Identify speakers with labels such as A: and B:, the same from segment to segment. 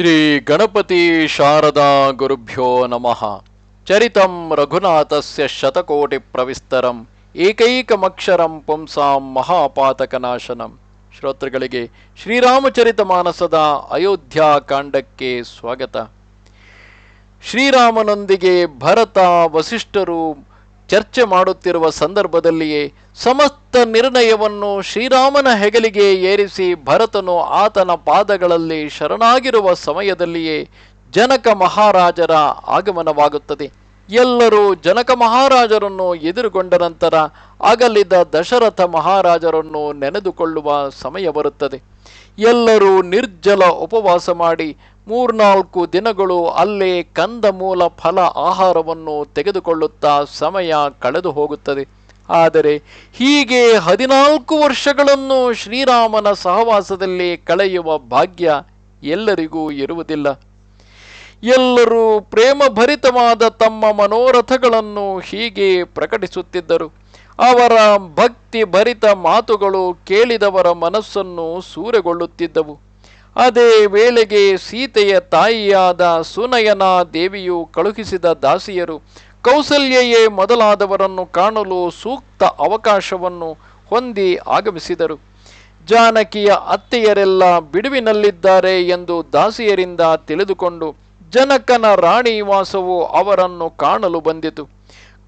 A: ಶ್ರೀ ಗಣಪತಿ ಶಾರದಾ ಗುರುಭ್ಯೋ ನಮಃ. ಚರಿತಂ ರಘುನಾಥಸ್ಯ ಶತಕೋಟಿ ಪ್ರವಿಸ್ತರಂ, ಏಕೈಕಮಕ್ಷರಂ ಪುಂಸಾಂ ಮಹಾಪಾತಕನಾಶನಂ. ಶ್ರೋತೃಗಳಿಗೆ ಶ್ರೀರಾಮಚರಿತ ಮಾನಸದ ಕಾಂಡಕ್ಕೆ ಸ್ವಾಗತ. ಶ್ರೀರಾಮನೊಂದಿಗೆ ಭರತ, ವಸಿಷ್ಠರು ಚರ್ಚೆ ಮಾಡುತ್ತಿರುವ ಸಂದರ್ಭದಲ್ಲಿಯೇ ಸಮಸ್ತ ನಿರ್ಣಯವನ್ನು ಶ್ರೀರಾಮನ ಹೆಗಲಿಗೆ ಏರಿಸಿ ಭರತನು ಆತನ ಪಾದಗಳಲ್ಲಿ ಶರಣಾಗಿರುವ ಸಮಯದಲ್ಲಿಯೇ ಜನಕ ಮಹಾರಾಜರ ಆಗಮನವಾಗುತ್ತದೆ. ಎಲ್ಲರೂ ಜನಕ ಮಹಾರಾಜರನ್ನು ಎದುರುಗೊಂಡ ನಂತರ ಅಗಲಿದ ದಶರಥ ಮಹಾರಾಜರನ್ನು ನೆನೆದುಕೊಳ್ಳುವ ಸಮಯ ಬರುತ್ತದೆ. ಎಲ್ಲರೂ ನಿರ್ಜಲ ಉಪವಾಸ ಮಾಡಿ ಮೂರ್ನಾಲ್ಕು ದಿನಗಳು ಅಲ್ಲೇ ಕಂದ ಮೂಲ ಫಲ ಆಹಾರವನ್ನು ತೆಗೆದುಕೊಳ್ಳುತ್ತಾ ಸಮಯ ಕಳೆದು ಹೋಗುತ್ತದೆ. ಆದರೆ ಹೀಗೆ ಹದಿನಾಲ್ಕು ವರ್ಷಗಳನ್ನು ಶ್ರೀರಾಮನ ಸಹವಾಸದಲ್ಲಿ ಕಳೆಯುವ ಭಾಗ್ಯ ಎಲ್ಲರಿಗೂ ಇರುವುದಿಲ್ಲ. ಎಲ್ಲರೂ ಪ್ರೇಮಭರಿತವಾದ ತಮ್ಮ ಮನೋರಥಗಳನ್ನು ಹೀಗೆ ಪ್ರಕಟಿಸುತ್ತಿದ್ದರು. ಅವರ ಭಕ್ತಿ ಭರಿತ ಮಾತುಗಳು ಕೇಳಿದವರ ಮನಸ್ಸನ್ನು ಸೂರೆಗೊಳ್ಳುತ್ತಿದ್ದವು. ಅದೇ ವೇಳೆಗೆ ಸೀತೆಯ ತಾಯಿಯಾದ ಸುನಯನ ದೇವಿಯು ಕಳುಹಿಸಿದ ದಾಸಿಯರು ಕೌಸಲ್ಯೆಯೇ ಮೊದಲಾದವರನ್ನು ಕಾಣಲು ಸೂಕ್ತ ಅವಕಾಶವನ್ನು ಹೊಂದಿ ಆಗಮಿಸಿದರು. ಜಾನಕಿಯ ಅತ್ತೆಯರೆಲ್ಲ ಬಿಡುವಿನಲ್ಲಿದ್ದಾರೆ ಎಂದು ದಾಸಿಯರಿಂದ ತಿಳಿದುಕೊಂಡು ಜನಕನ ರಾಣಿ ವಾಸವು ಅವರನ್ನು ಕಾಣಲು ಬಂದಿತು.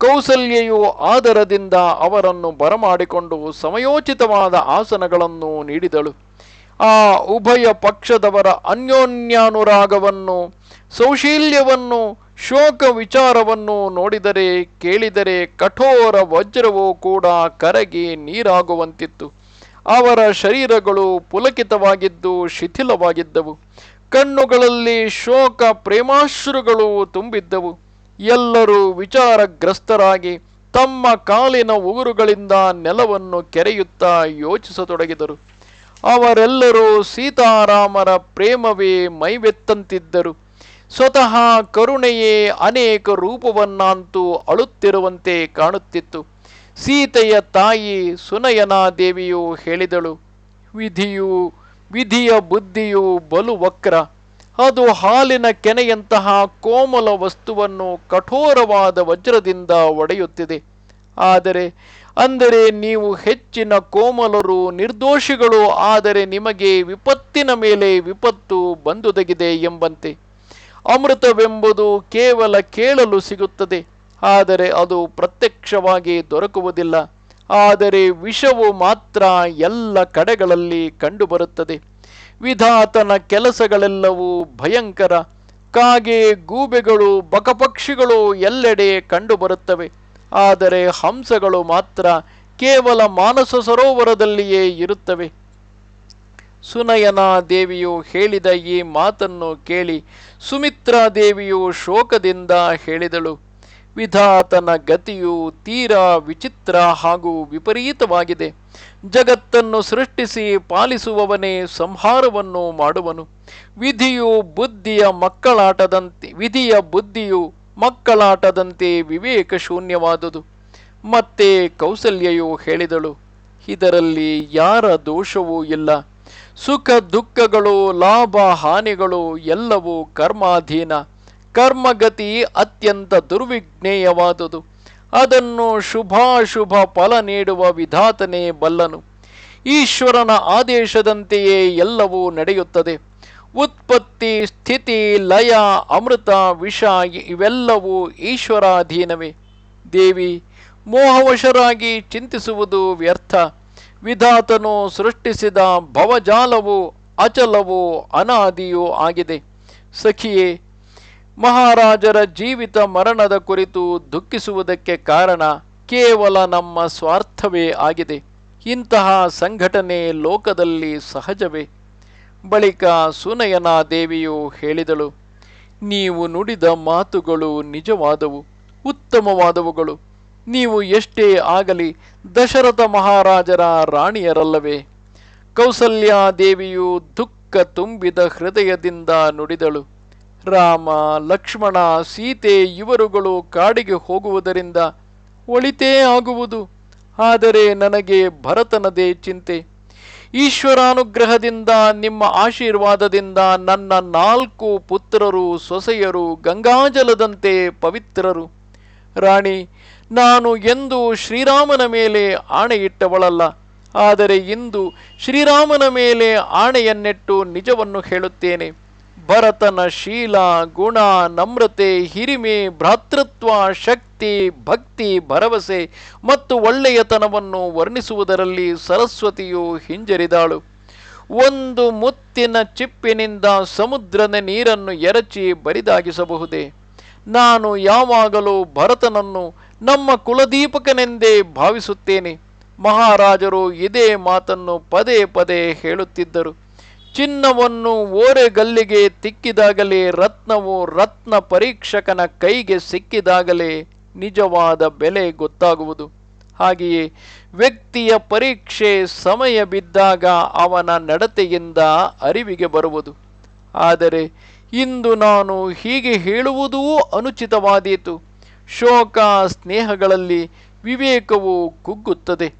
A: ಕೌಸಲ್ಯೆಯು ಆದರದಿಂದ ಅವರನ್ನು ಬರಮಾಡಿಕೊಂಡು ಸಮಯೋಚಿತವಾದ ಆಸನಗಳನ್ನು ನೀಡಿದಳು. ಆ ಉಭಯ ಪಕ್ಷದವರ ಅನ್ಯೋನ್ಯಾನುರಾಗವನ್ನು, ಸೌಶೀಲ್ಯವನ್ನು ಶೋಕ ವಿಚಾರವನ್ನು ನೋಡಿದರೆ, ಕೇಳಿದರೆ ಕಠೋರ ವಜ್ರವೂ ಕೂಡ ಕರಗಿ ನೀರಾಗುವಂತಿತ್ತು. ಅವರ ಶರೀರಗಳು ಪುಲಕಿತವಾಗಿದ್ದು ಶಿಥಿಲವಾಗಿದ್ದವು. ಕಣ್ಣುಗಳಲ್ಲಿ ಶೋಕ ಪ್ರೇಮಾಶ್ರುಗಳು ತುಂಬಿದ್ದವು. ಎಲ್ಲರೂ ವಿಚಾರಗ್ರಸ್ತರಾಗಿ ತಮ್ಮ ಕಾಲಿನ ಉಗುರುಗಳಿಂದ ನೆಲವನ್ನು ಕೆರೆಯುತ್ತಾ ಯೋಚಿಸತೊಡಗಿದರು. ಅವರೆಲ್ಲರೂ ಸೀತಾರಾಮರ ಪ್ರೇಮವೇ ಮೈವೆತ್ತಂತಿದ್ದರು. ಸ್ವತಃ ಕರುಣೆಯೇ ಅನೇಕ ರೂಪವನ್ನಂತೂ ಅಳುತ್ತಿರುವಂತೆ ಕಾಣುತ್ತಿತ್ತು. ಸೀತೆಯ ತಾಯಿ ಸುನಯನಾ ದೇವಿಯು ಹೇಳಿದಳು, ವಿಧಿಯು, ವಿಧಿಯ ಬುದ್ಧಿಯು ಬಲು ವಕ್ರ. ಅದು ಹಾಲಿನ ಕೆನೆಯಂತಹ ಕೋಮಲ ವಸ್ತುವನ್ನು ಕಠೋರವಾದ ವಜ್ರದಿಂದ ಒಡೆಯುತ್ತಿದೆ. ಆದರೆ ಅಂದರೆ ನೀವು ಹೆಚ್ಚಿನ ಕೋಮಲರು, ನಿರ್ದೋಷಿಗಳು, ಆದರೆ ನಿಮಗೆ ವಿಪತ್ತಿನ ಮೇಲೆ ವಿಪತ್ತು ಬಂದುದಗಿದೆ ಎಂಬಂತೆ. ಅಮೃತವೆಂಬುದು ಕೇವಲ ಕೇಳಲು ಸಿಗುತ್ತದೆ, ಆದರೆ ಅದು ಪ್ರತ್ಯಕ್ಷವಾಗಿ ದೊರಕುವುದಿಲ್ಲ. ಆದರೆ ವಿಷವು ಮಾತ್ರ ಎಲ್ಲ ಕಡೆಗಳಲ್ಲಿ ಕಂಡುಬರುತ್ತದೆ. ವಿಧಾತನ ಕೆಲಸಗಳೆಲ್ಲವೂ ಭಯಂಕರ. ಕಾಗೆ ಗೂಬೆಗಳು, ಬಕಪಕ್ಷಿಗಳು ಎಲ್ಲೆಡೆ ಕಂಡುಬರುತ್ತವೆ. ಆದರೆ ಹಂಸಗಳು ಮಾತ್ರ ಕೇವಲ ಮಾನಸ ಸರೋವರದಲ್ಲಿಯೇ ಇರುತ್ತವೆ. ಸುನಯನಾ ದೇವಿಯು ಹೇಳಿದ ಈ ಮಾತನ್ನು ಕೇಳಿ ಸುಮಿತ್ರಾ ದೇವಿಯು ಶೋಕದಿಂದ ಹೇಳಿದಳು. ವಿಧಾತನ ಗತಿಯು ತೀರಾ ವಿಚಿತ್ರ ಹಾಗೂ ವಿಪರೀತವಾಗಿದೆ. ಜಗತ್ತನ್ನು ಸೃಷ್ಟಿಸಿ ಪಾಲಿಸುವವನೇ ಸಂಹಾರವನ್ನು ಮಾಡುವನು. ವಿಧಿಯು ಬುದ್ಧಿಯ ಮಕ್ಕಳಾಟದಂತೆ, ವಿಧಿಯ ಬುದ್ಧಿಯು ಮಕ್ಕಳಾಟದಂತೆ ವಿವೇಕ ಶೂನ್ಯವಾದುದು. ಮತ್ತೆ ಕೌಸಲ್ಯೆಯು ಹೇಳಿದಳು, ಇದರಲ್ಲಿ ಯಾರ ದೋಷವೂ ಇಲ್ಲ. ಸುಖ ದುಃಖಗಳು, ಲಾಭ ಹಾನಿಗಳು ಎಲ್ಲವೂ ಕರ್ಮಾಧೀನ. ಕರ್ಮಗತಿ ಅತ್ಯಂತ ದುರ್ವಿಜ್ಞೇಯವಾದುದು. ಅದನ್ನು ಶುಭಾಶುಭ ಫಲ ನೀಡುವ ವಿಧಾತನೇ ಬಲ್ಲನು. ಈಶ್ವರನ ಆದೇಶದಂತೆಯೇ ಎಲ್ಲವೂ ನಡೆಯುತ್ತದೆ. ಉತ್ಪತ್ತಿ, ಸ್ಥಿತಿ, ಲಯ, ಅಮೃತ, ವಿಷ, ಇವೆಲ್ಲವೂ ಈಶ್ವರಾಧೀನವೇ. ದೇವಿ, ಮೋಹವಶರಾಗಿ ಚಿಂತಿಸುವುದು ವ್ಯರ್ಥ. ವಿಧಾತನು ಸೃಷ್ಟಿಸಿದ ಭವಜಾಲವು ಅಚಲವೂ ಅನಾದಿಯೂ ಆಗಿದೆ. ಸಖಿಯೇ, ಮಹಾರಾಜರ ಜೀವಿತ ಮರಣದ ಕುರಿತು ದುಃಖಿಸುವುದಕ್ಕೆ ಕಾರಣ ಕೇವಲ ನಮ್ಮ ಸ್ವಾರ್ಥವೇ ಆಗಿದೆ. ಇಂತಹ ಸಂಘಟನೆ ಲೋಕದಲ್ಲಿ ಸಹಜವೇ. ಬಳಿಕ ಸುನಯನ ದೇವಿಯು ಹೇಳಿದಳು, ನೀವು ನುಡಿದ ಮಾತುಗಳು ನಿಜವಾದವು, ಉತ್ತಮವಾದವುಗಳು. ನೀವು ಎಷ್ಟೇ ಆಗಲಿ ದಶರಥ ಮಹಾರಾಜರ ರಾಣಿಯರಲ್ಲವೇ. ಕೌಸಲ್ಯಾದೇವಿಯು ದುಃಖ ತುಂಬಿದ ಹೃದಯದಿಂದ ನುಡಿದಳು, ರಾಮ, ಲಕ್ಷ್ಮಣ, ಸೀತೆ ಇವರುಗಳು ಕಾಡಿಗೆ ಹೋಗುವುದರಿಂದ ಒಳಿತೇ ಆಗುವುದು. ಆದರೆ ನನಗೆ ಭರತನದೇ ಚಿಂತೆ. ಈಶ್ವರಾನುಗ್ರಹದಿಂದ, ನಿಮ್ಮ ಆಶೀರ್ವಾದದಿಂದ ನನ್ನ ನಾಲ್ಕು ಪುತ್ರರು, ಸೊಸೆಯರು, ಗಂಗಾಜಲದಂತೆ ಪವಿತ್ರರು. ರಾಣಿ, ನಾನು ಎಂದು ಶ್ರೀರಾಮನ ಮೇಲೆ ಆಣೆಯಿಟ್ಟವಳಲ್ಲ. ಆದರೆ ಇಂದು ಶ್ರೀರಾಮನ ಮೇಲೆ ಆಣೆಯನ್ನೆಟ್ಟು ನಿಜವನ್ನು ಹೇಳುತ್ತೇನೆ. ಭರತನ ಶೀಲ, ಗುಣ, ನಮ್ರತೆ, ಹಿರಿಮೆ, ಭ್ರಾತೃತ್ವ, ಶಕ್ತಿ ಭಕ್ತಿ, ಭರವಸೆ ಮತ್ತು ಒಳ್ಳೆಯತನವನ್ನು ವರ್ಣಿಸುವುದರಲ್ಲಿ ಸರಸ್ವತಿಯು ಹಿಂಜರಿದಾಳು. ಒಂದು ಮುತ್ತಿನ ಚಿಪ್ಪಿನಿಂದ ಸಮುದ್ರದ ನೀರನ್ನು ಎರಚಿ ಬರಿದಾಗಿಸಬಹುದೇ? ನಾನು ಯಾವಾಗಲೂ ಭರತನನ್ನು ನಮ್ಮ ಕುಲದೀಪಕನೆಂದೇ ಭಾವಿಸುತ್ತೇನೆ. ಮಹಾರಾಜರು ಇದೇ ಮಾತನ್ನು ಪದೇ ಪದೇ ಹೇಳುತ್ತಿದ್ದರು. ಚಿನ್ನವನ್ನು ಓರೆಗಲ್ಲಿಗೆ ತಿಕ್ಕಿದಾಗಲೇ ರತ್ನವು ರತ್ನ ಪರೀಕ್ಷಕನ ಕೈಗೆ ಸಿಕ್ಕಿದಾಗಲೇ ನಿಜವಾದ ಬೆಲೆ ಗೊತ್ತಾಗುವುದು. ಹಾಗೆಯೇ ವ್ಯಕ್ತಿಯ ಪರೀಕ್ಷೆ ಸಮಯ ಬಿದ್ದಾಗ ಅವನ ನಡತೆಯಿಂದ ಅರಿವಿಗೆ ಬರುವುದು. ಆದರೆ ಇಂದು ನಾನು ಹೀಗೆ ಹೇಳುವುದೂ ಅನುಚಿತವಾದೀತು. ಶೋಕ ಸ್ನೇಹಗಳಲ್ಲಿ ವಿವೇಕವು ಕುಗ್ಗುತ್ತದೆ.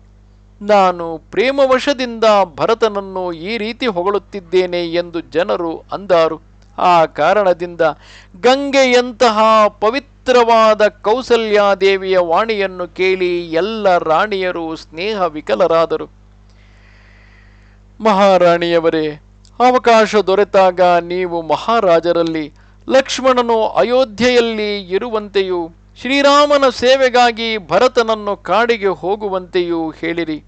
A: ನಾನು ಪ್ರೇಮವಶದಿಂದ ಭರತನನ್ನು ಈ ರೀತಿ ಹೊಗಳುತ್ತಿದ್ದೇನೆ ಎಂದು ಜನರು ಅಂದಾರು. ಆ ಕಾರಣದಿಂದ ಗಂಗೆಯಂತಹ ಪವಿತ್ರವಾದ ಕೌಸಲ್ಯಾದೇವಿಯ ವಾಣಿಯನ್ನು ಕೇಳಿ ಎಲ್ಲ ರಾಣಿಯರು ಸ್ನೇಹ ವಿಕಲರಾದರು ಮಹಾರಾಣಿಯವರೇ, ಅವಕಾಶ ದೊರೆತಾಗ ನೀವು ಮಹಾರಾಜರಲ್ಲಿ, ಲಕ್ಷ್ಮಣನು ಅಯೋಧ್ಯೆಯಲ್ಲಿ ಇರುವಂತೆಯೂ, ಶ್ರೀರಾಮನ ಸೇವೆಗಾಗಿ ಭರತನನ್ನು ಕಾಡಿಗೆ ಹೋಗುವಂತೆಯೂ ಹೇಳಿರಿ.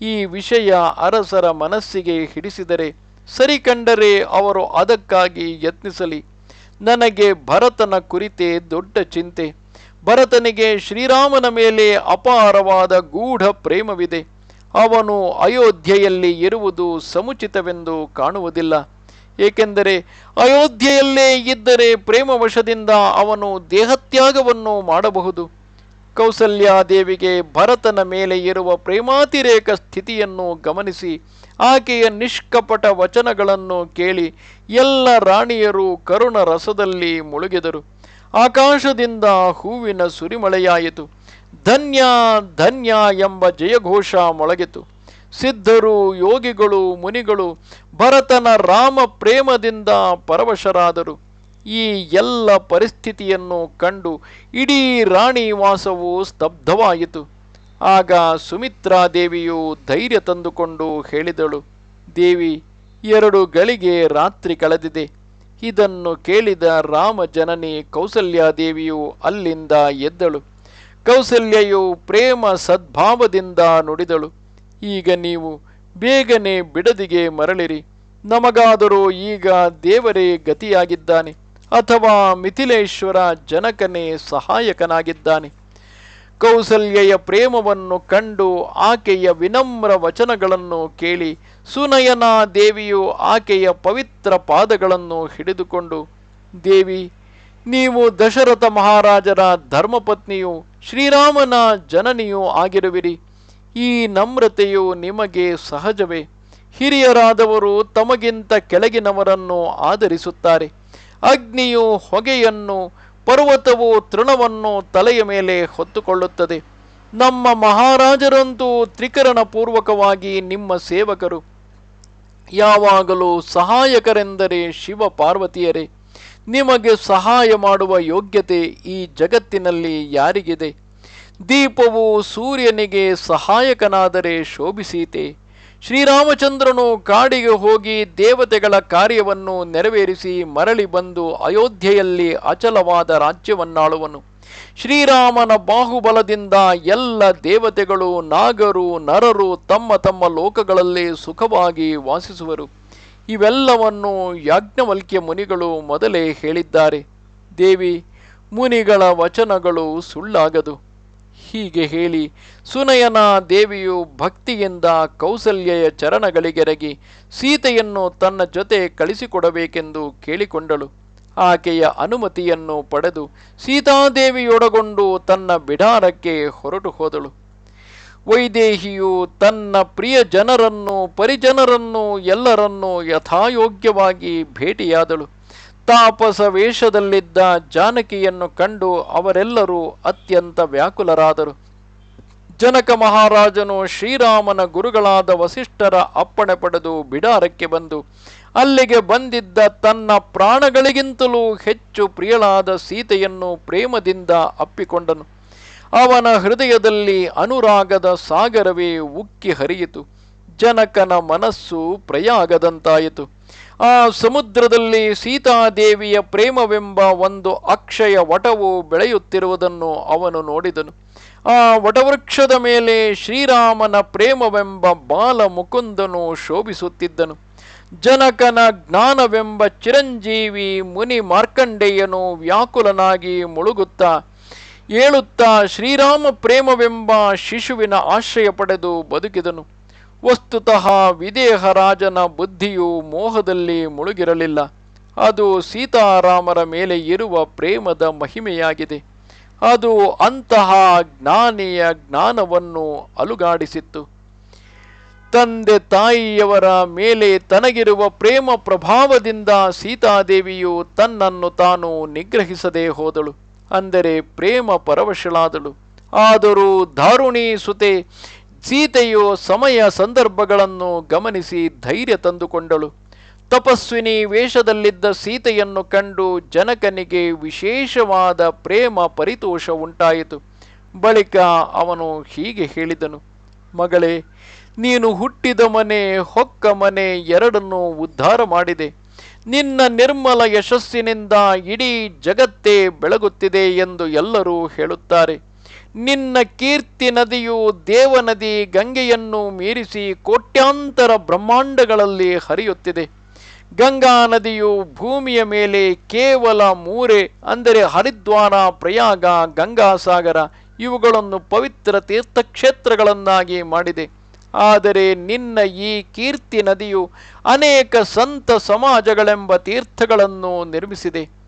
A: ಈ ವಿಷಯ ಅರಸರ ಮನಸ್ಸಿಗೆ ಹಿಡಿಸಿದರೆ ಸರಿ ಕಂಡರೆ ಅವರು ಅದಕ್ಕಾಗಿ ಯತ್ನಿಸಲಿ. ನನಗೆ ಭರತನ ಕುರಿತೇ ದೊಡ್ಡ ಚಿಂತೆ. ಭರತನಿಗೆ ಶ್ರೀರಾಮನ ಮೇಲೆ ಅಪಾರವಾದ ಗೂಢ ಪ್ರೇಮವಿದೆ. ಅವನು ಅಯೋಧ್ಯೆಯಲ್ಲಿ ಇರುವುದು ಸಮುಚಿತವೆಂದು ಕಾಣುವುದಿಲ್ಲ. ಏಕೆಂದರೆ ಅಯೋಧ್ಯೆಯಲ್ಲೇ ಇದ್ದರೆ ಪ್ರೇಮವಶದಿಂದ ಅವನು ದೇಹತ್ಯಾಗವನ್ನು ಮಾಡಬಹುದು. ಕೌಸಲ್ಯಾದೇವಿಗೆ ಭರತನ ಮೇಲೆ ಇರುವ ಪ್ರೇಮಾತಿರೇಕ ಸ್ಥಿತಿಯನ್ನು ಗಮನಿಸಿ ಆಕೆಯ ನಿಷ್ಕಪಟ ವಚನಗಳನ್ನು ಕೇಳಿ ಎಲ್ಲ ರಾಣಿಯರು ಕರುಣ ರಸದಲ್ಲಿ ಮುಳುಗಿದರು. ಆಕಾಶದಿಂದ ಹೂವಿನ ಸುರಿಮಳೆಯಾಯಿತು. ಧನ್ಯ ಧನ್ಯ ಎಂಬ ಜಯಘೋಷ ಮೊಳಗಿತು. ಸಿದ್ಧರು, ಯೋಗಿಗಳು, ಮುನಿಗಳು ಭರತನ ರಾಮ ಪ್ರೇಮದಿಂದ ಪರವಶರಾದರು. ಈ ಎಲ್ಲ ಪರಿಸ್ಥಿತಿಯನ್ನು ಕಂಡು ಇಡೀ ರಾಣಿ ವಾಸವು ಸ್ತಬ್ಧವಾಯಿತು. ಆಗ ಸುಮಿತ್ರಾ ದೇವಿಯು ಧೈರ್ಯ ತಂದುಕೊಂಡು ಹೇಳಿದಳು, ದೇವಿ, ಎರಡು ಗಳಿಗೆ ರಾತ್ರಿ ಕಳೆದಿದೆ. ಇದನ್ನು ಕೇಳಿದ ರಾಮ ಜನನಿ ಕೌಸಲ್ಯಾದೇವಿಯು ಅಲ್ಲಿಂದ ಎದ್ದಳು. ಕೌಸಲ್ಯೆಯು ಪ್ರೇಮ ಸದ್ಭಾವದಿಂದ ನುಡಿದಳು, ಈಗ ನೀವು ಬೇಗನೆ ಬಿಡದಿಗೆ ಮರಳಿರಿ. ನಮಗಾದರೂ ಈಗ ದೇವರೇ ಗತಿಯಾಗಿದ್ದಾನೆ. ಅಥವಾ ಮಿಥಿಲೇಶ್ವರ ಜನಕನೇ ಸಹಾಯಕನಾಗಿದ್ದಾನೆ. ಕೌಸಲ್ಯೆಯ ಪ್ರೇಮವನ್ನು ಕಂಡು ಆಕೆಯ ವಿನಮ್ರ ವಚನಗಳನ್ನು ಕೇಳಿ ಸುನಯನ ದೇವಿಯು ಆಕೆಯ ಪವಿತ್ರ ಪಾದಗಳನ್ನು ಹಿಡಿದುಕೊಂಡು, ದೇವಿ, ನೀವು ದಶರಥ ಮಹಾರಾಜರ ಧರ್ಮಪತ್ನಿಯು ಶ್ರೀರಾಮನ ಜನನಿಯೂ ಆಗಿರುವಿರಿ. ಈ ನಮ್ರತೆಯು ನಿಮಗೆ ಸಹಜವೇ. ಹಿರಿಯರಾದವರು ತಮಗಿಂತ ಕೆಳಗಿನವರನ್ನು ಆದರಿಸುತ್ತಾರೆ ಅಗ್ನಿಯು ಹೊಗೆಯನ್ನು, ಪರ್ವತವು ತೃಣವನ್ನು ತಲೆಯ ಮೇಲೆ ಹೊತ್ತುಕೊಳ್ಳುತ್ತದೆ. ನಮ್ಮ ಮಹಾರಾಜರಂತೂ ತ್ರಿಕರಣ ಪೂರ್ವಕವಾಗಿ ನಿಮ್ಮ ಸೇವಕರು. ಯಾವಾಗಲೂ ಸಹಾಯಕರೆಂದರೆ ಶಿವ ಪಾರ್ವತಿಯರೇ ನಿಮಗೆ ಸಹಾಯ ಮಾಡುವ ಯೋಗ್ಯತೆ ಈ ಜಗತ್ತಿನಲ್ಲಿ ಯಾರಿಗಿದೆ? ದೀಪವು ಸೂರ್ಯನಿಗೆ ಸಹಾಯಕನಾದರೆ ಶೋಭಿಸೀತೆ. ಶ್ರೀರಾಮಚಂದ್ರನು ಕಾಡಿಗೆ ಹೋಗಿ ದೇವತೆಗಳ ಕಾರ್ಯವನ್ನು ನೆರವೇರಿಸಿ ಮರಳಿ ಬಂದು ಅಯೋಧ್ಯೆಯಲ್ಲಿ ಅಚಲವಾದ ರಾಜ್ಯವನ್ನಾಳುವನು. ಶ್ರೀರಾಮನ ಬಾಹುಬಲದಿಂದ ಎಲ್ಲ ದೇವತೆಗಳು, ನಾಗರು, ನರರು ತಮ್ಮ ತಮ್ಮ ಲೋಕಗಳಲ್ಲಿ ಸುಖವಾಗಿ ವಾಸಿಸುವರು. ಇವೆಲ್ಲವನ್ನು ಯಾಜ್ಞವಲ್ಕ್ಯ ಮುನಿಗಳು ಮೊದಲೇ ಹೇಳಿದ್ದಾರೆ. ದೇವಿ, ಮುನಿಗಳ ವಚನಗಳು ಸುಳ್ಳಾಗದು. ಹೀಗೆ ಹೇಳಿ ಸುನಯನ ದೇವಿಯು ಭಕ್ತಿಯಿಂದ ಕೌಸಲ್ಯೆಯ ಚರಣಗಳಿಗೆರಗಿ ಸೀತೆಯನ್ನು ತನ್ನ ಜೊತೆ ಕಳಿಸಿಕೊಡಬೇಕೆಂದು ಕೇಳಿಕೊಂಡಳು. ಆಕೆಯ ಅನುಮತಿಯನ್ನು ಪಡೆದು ಸೀತಾದೇವಿಯೊಡಗೊಂಡು ತನ್ನ ಬಿಡಾರಕ್ಕೆ ಹೊರಟು ಹೋದಳು. ವೈದೇಹಿಯು ತನ್ನ ಪ್ರಿಯ ಜನರನ್ನು, ಪರಿಜನರನ್ನು ಎಲ್ಲರನ್ನೂ ಯಥಾಯೋಗ್ಯವಾಗಿ ಭೇಟಿಯಾದಳು. ತಾಪಸ ವೇಷದಲ್ಲಿದ್ದ ಜಾನಕಿಯನ್ನು ಕಂಡು ಅವರೆಲ್ಲರೂ ಅತ್ಯಂತ ವ್ಯಾಕುಲರಾದರು. ಜನಕ ಮಹಾರಾಜನು ಶ್ರೀರಾಮನ ಗುರುಗಳಾದ ವಸಿಷ್ಠರ ಅಪ್ಪಣೆ ಪಡೆದು ಬಿಡಾರಕ್ಕೆ ಬಂದು, ಅಲ್ಲಿಗೆ ಬಂದಿದ್ದ ತನ್ನ ಪ್ರಾಣಗಳಿಗಿಂತಲೂ ಹೆಚ್ಚು ಪ್ರಿಯಳಾದ ಸೀತೆಯನ್ನು ಪ್ರೇಮದಿಂದ ಅಪ್ಪಿಕೊಂಡನು. ಅವನ ಹೃದಯದಲ್ಲಿ ಅನುರಾಗದ ಸಾಗರವೇ ಉಕ್ಕಿ ಹರಿಯಿತು. ಜನಕನ ಮನಸ್ಸು ಪ್ರಯಾಗದಂತಾಯಿತು. ಆ ಸಮುದ್ರದಲ್ಲಿ ಸೀತಾದೇವಿಯ ಪ್ರೇಮವೆಂಬ ಒಂದು ಅಕ್ಷಯ ವಟವು ಬೆಳೆಯುತ್ತಿರುವುದನ್ನು ಅವನು ನೋಡಿದನು. ಆ ವಟವೃಕ್ಷದ ಮೇಲೆ ಶ್ರೀರಾಮನ ಪ್ರೇಮವೆಂಬ ಬಾಲ ಮುಕುಂದನು ಶೋಭಿಸುತ್ತಿದ್ದನು. ಜನಕನ ಜ್ಞಾನವೆಂಬ ಚಿರಂಜೀವಿ ಮುನಿ ಮಾರ್ಕಂಡೇಯನು ವ್ಯಾಕುಲನಾಗಿ ಮುಳುಗುತ್ತಾ ಏಳುತ್ತಾ ಶ್ರೀರಾಮ ಪ್ರೇಮವೆಂಬ ಶಿಶುವಿನ ಆಶ್ರಯ ಪಡೆದು ಬದುಕಿದನು. ವಸ್ತುತಃ ವಿದೇಹರಾಜನ ಬುದ್ಧಿಯು ಮೋಹದಲ್ಲಿ ಮುಳುಗಿರಲಿಲ್ಲ. ಅದು ಸೀತಾರಾಮರ ಮೇಲೆ ಇರುವ ಪ್ರೇಮದ ಮಹಿಮೆಯಾಗಿದೆ. ಅದು ಅಂತಹ ಜ್ಞಾನಿಯ ಜ್ಞಾನವನ್ನು ಅಲುಗಾಡಿಸಿತ್ತು. ತಂದೆ ತಾಯಿಯವರ ಮೇಲೆ ತನಗಿರುವ ಪ್ರೇಮ ಪ್ರಭಾವದಿಂದ ಸೀತಾದೇವಿಯು ತನ್ನನ್ನು ತಾನು ನಿಗ್ರಹಿಸದೇ ಹೋದಳು. ಅಂದರೆ ಪ್ರೇಮ ಪರವಶಳಾದಳು. ಆದರೂ ದಾರುಣಿ ಸುತೆ ಸೀತೆಯು ಸಮಯ ಸಂದರ್ಭಗಳನ್ನು ಗಮನಿಸಿ ಧೈರ್ಯ ತಂದುಕೊಂಡಳು. ತಪಸ್ವಿನಿ ವೇಷದಲ್ಲಿದ್ದ ಸೀತೆಯನ್ನು ಕಂಡು ಜನಕನಿಗೆ ವಿಶೇಷವಾದ ಪ್ರೇಮ ಪರಿತೋಷ ಉಂಟಾಯಿತು. ಬಳಿಕ ಅವನು ಹೀಗೆ ಹೇಳಿದನು, ಮಗಳೇ, ನೀನು ಹುಟ್ಟಿದ ಮನೆ, ಹೊಕ್ಕ ಮನೆ ಎರಡನ್ನೂ ಉದ್ಧಾರ ಮಾಡಿದೆ. ನಿನ್ನ ನಿರ್ಮಲ ಯಶಸ್ಸಿನಿಂದ ಇಡೀ ಜಗತ್ತೇ ಬೆಳಗುತ್ತಿದೆ ಎಂದು ಎಲ್ಲರೂ ಹೇಳುತ್ತಾರೆ. ನಿನ್ನ ಕೀರ್ತಿ ನದಿಯು ದೇವನದಿ ಗಂಗೆಯನ್ನು ಮೀರಿಸಿ ಕೋಟ್ಯಾಂತರ ಬ್ರಹ್ಮಾಂಡಗಳಲ್ಲಿ ಹರಿಯುತ್ತಿದೆ. ಗಂಗಾ ನದಿಯು ಭೂಮಿಯ ಮೇಲೆ ಕೇವಲ ಮೂರೆ, ಅಂದರೆ ಹರಿದ್ವಾರ, ಪ್ರಯಾಗ, ಗಂಗಾಸಾಗರ ಇವುಗಳನ್ನು ಪವಿತ್ರ ತೀರ್ಥಕ್ಷೇತ್ರಗಳನ್ನಾಗಿ ಮಾಡಿದೆ. ಆದರೆ ನಿನ್ನ ಈ ಕೀರ್ತಿ ನದಿಯು ಅನೇಕ ಸಂತ ಸಮಾಜಗಳೆಂಬ ತೀರ್ಥಗಳನ್ನು ನಿರ್ಮಿಸಿದೆ.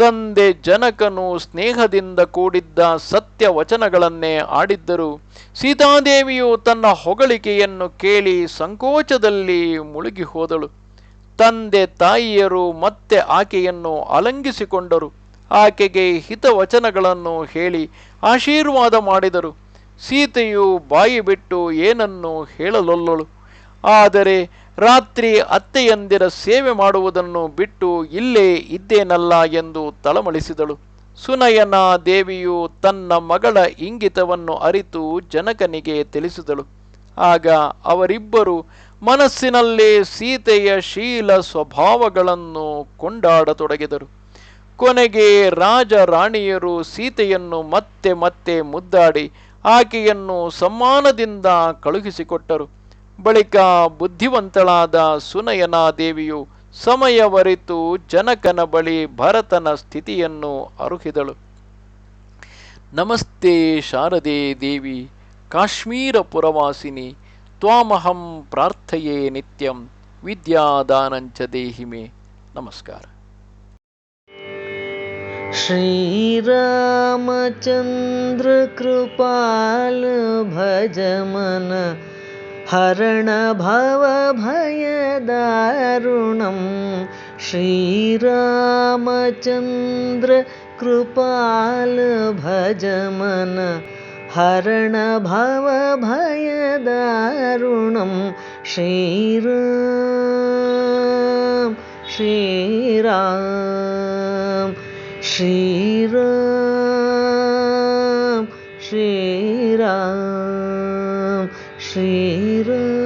A: ತಂದೆ ಜನಕನು ಸ್ನೇಹದಿಂದ ಕೂಡಿದ್ದ ಸತ್ಯ ವಚನಗಳನ್ನೇ ಆಡಿದ್ದರು. ಸೀತಾದೇವಿಯು ತನ್ನ ಹೊಗಳಿಕೆಯನ್ನು ಕೇಳಿ ಸಂಕೋಚದಲ್ಲಿ ಮುಳುಗಿ ಹೋದಳು ತಂದೆ ತಾಯಿಯರು ಮತ್ತೆ ಆಕೆಯನ್ನು ಅಲಂಗಿಸಿಕೊಂಡರು. ಆಕೆಗೆ ಹಿತವಚನಗಳನ್ನು ಹೇಳಿ ಆಶೀರ್ವಾದ ಮಾಡಿದರು. ಸೀತೆಯು ಬಾಯಿ ಬಿಟ್ಟು ಏನನ್ನು ಹೇಳಲೊಲ್ಲಳು. ಆದರೆ ರಾತ್ರಿ ಅತ್ತೆಯಂದಿರ ಸೇವೆ ಮಾಡುವುದನ್ನು ಬಿಟ್ಟು ಇಲ್ಲೇ ಇದ್ದೇನಲ್ಲ ಎಂದು ತಳಮಳಿಸಿದಳು. ಸುನಯನ ದೇವಿಯು ತನ್ನ ಮಗಳ ಇಂಗಿತವನ್ನು ಅರಿತು ಜನಕನಿಗೆ ತಿಳಿಸಿದಳು. ಆಗ ಅವರಿಬ್ಬರು ಮನಸ್ಸಿನಲ್ಲೇ ಸೀತೆಯ ಶೀಲ ಸ್ವಭಾವಗಳನ್ನು ಕೊಂಡಾಡತೊಡಗಿದರು. ಕೊನೆಗೆ ರಾಜ ರಾಣಿಯರು ಸೀತೆಯನ್ನು ಮತ್ತೆ ಮತ್ತೆ ಮುದ್ದಾಡಿ ಆಕೆಯನ್ನು ಸಮ್ಮಾನದಿಂದ ಕಳುಹಿಸಿಕೊಟ್ಟರು. ಬಳಿಕ ಬುದ್ಧಿವಂತಳಾದ ಸುನಯನ ದೇವಿಯು ಸಮಯವರಿತು ಜನಕನ ಬಳಿ ಭರತನ ಸ್ಥಿತಿಯನ್ನು ಅರುಹಿದಳು ನಮಸ್ತೆ ಶಾರದೆ ದೇವಿ ಕಾಶ್ಮೀರ ಪುರವಾಸಿನಿ ತ್ವಾಮಹಂ ಪ್ರಾರ್ಥಯೇ ನಿತ್ಯಂ ವಿದ್ಯಾದಾನಂಚ ದೇಹಿ ಮೇ ನಮಸ್ಕಾರ
B: श्रीरामचन्द्र कृपाल हरणभवभयद ऋणं श्रीरामचन्द्रकृपालभजम हरणभवभयद हरणभवभयदारुणं श्रीराम श्रीराम श्रीराम श्रीराम। श्रीरा